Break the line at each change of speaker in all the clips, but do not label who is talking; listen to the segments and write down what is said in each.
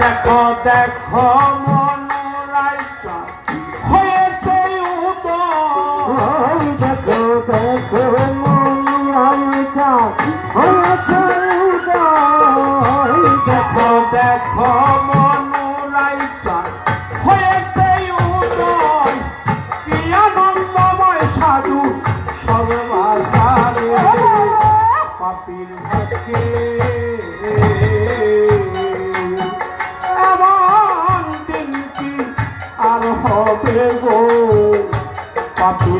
দেখো দেখো মনোরাইচা হয়েছে উদয়।
দেখো দেখো
দেখো দেখো Abu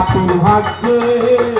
আপন ভাগ্যে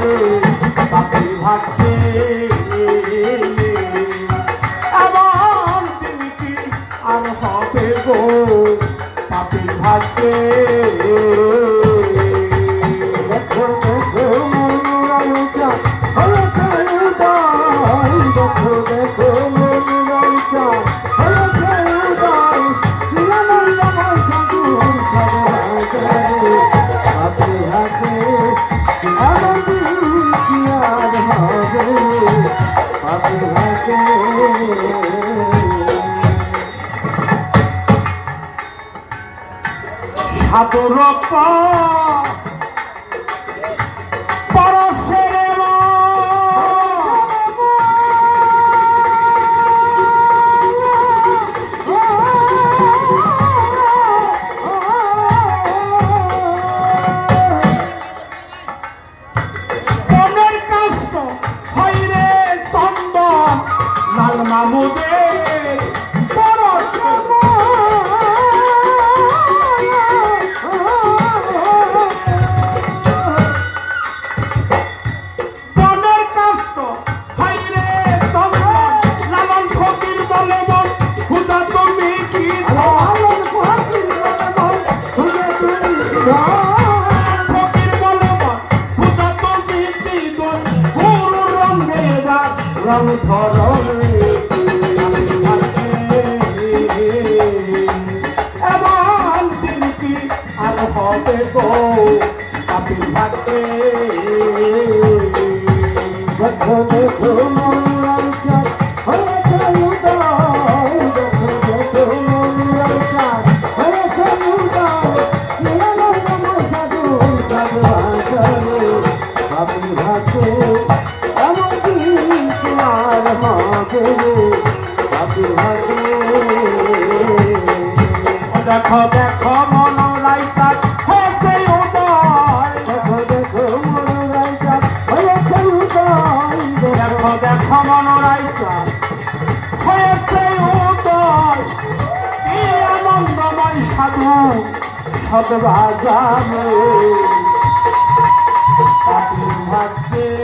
রে পাপি ভাগ্য তোর পরশের মনের কাস্ত হয় রে চন্দ লাল মামুদের
দেখো দেখো মনুরাই চাঁদ হয়েছে
সদভাগামে কাটি ভাগ্যে